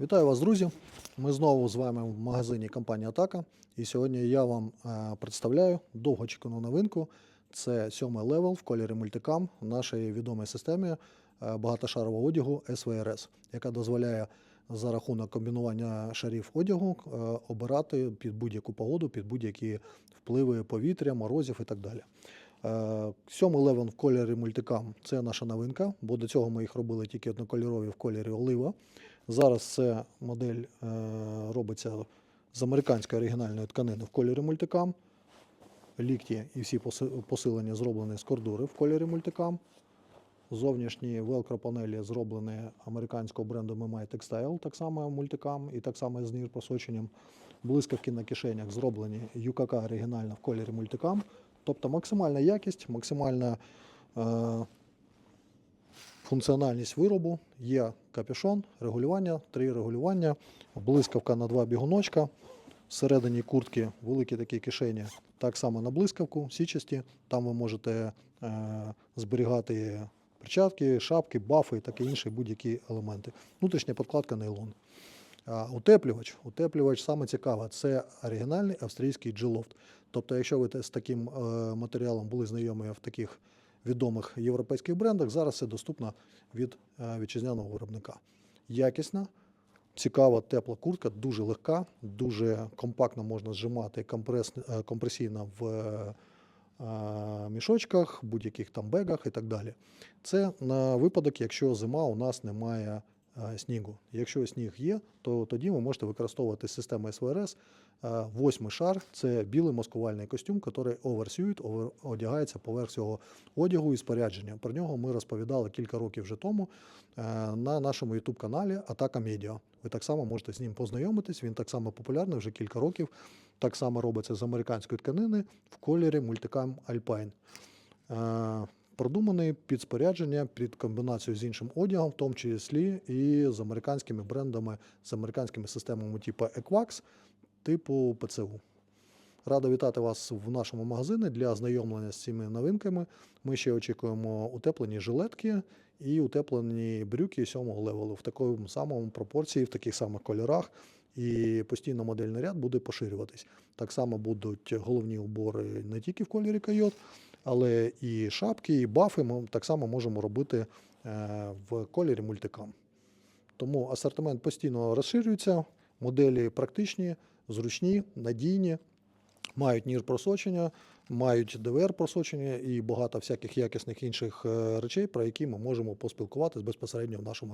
Вітаю вас, друзі! Ми знову з вами в магазині компанії Атака. І сьогодні я вам е, представляю довгочекану новинку. Це сьомий левел в кольорі мультикам в нашій відомій системі е, багатошарового одягу SVRS, яка дозволяє за рахунок комбінування шарів одягу е, обирати під будь-яку погоду, під будь-які впливи повітря, морозів і так далі. Сьомий левел в кольорі мультикам це наша новинка, бо до цього ми їх робили тільки однокольорові в кольорі олива. Зараз це модель е, робиться з американської оригінальної тканини в кольорі мультикам. Лікті і всі посилення зроблені з кордури в кольорі мультикам. Зовнішні велкро-панелі зроблені американського бренду Memai Textile, так само мультикам і так само з нір просоченням. Блискавки на кишенях зроблені UKK оригінально в кольорі мультикам. Тобто максимальна якість, максимальна е, функціональність виробу. Є капюшон, регулювання, три регулювання, блискавка на два бігуночка. Всередині куртки великі такі кишені, так само на блискавку, січасті. Там ви можете е, зберігати перчатки, шапки, бафи і таке інше, будь-які елементи. Внутрішня подкладка нейлон. А, утеплювач. Утеплювач саме цікаве, це оригінальний австрійський G-Loft. Тобто, якщо ви з таким е, матеріалом були знайомі в таких відомих європейських брендах, зараз це доступно від е, вітчизняного виробника. Якісна, цікава, тепла куртка, дуже легка, дуже компактно можна зжимати компрес, е, компресійно в е, мішочках, будь-яких там бегах і так далі. Це на випадок, якщо зима у нас немає снігу. Якщо сніг є, то тоді ви можете використовувати систему СВРС. Е, Восьмий шар це білий маскувальний костюм, який оверсюють, овер, одягається поверх цього одягу і спорядження. Про нього ми розповідали кілька років вже тому е, на нашому youtube каналі Атака Медіа. Ви так само можете з ним познайомитись. Він так само популярний вже кілька років. Так само робиться з американської тканини в кольорі мультикам Alpine. Продуманий під спорядження, під комбінацію з іншим одягом, в тому числі і з американськими брендами, з американськими системами типу Equax, типу ПЦУ. Рада вітати вас в нашому магазині для ознайомлення з цими новинками. Ми ще очікуємо утеплені жилетки і утеплені брюки сьомого левелу в такому самому пропорції, в таких самих кольорах. І постійно модельний ряд буде поширюватись. Так само будуть головні убори не тільки в кольорі койот, але і шапки, і бафи ми так само можемо робити е, в кольорі мультикам. Тому асортимент постійно розширюється, моделі практичні, зручні, надійні, мають нір просочення, мають ДВР просочення і багато всяких якісних інших е, речей, про які ми можемо поспілкуватись безпосередньо в нашому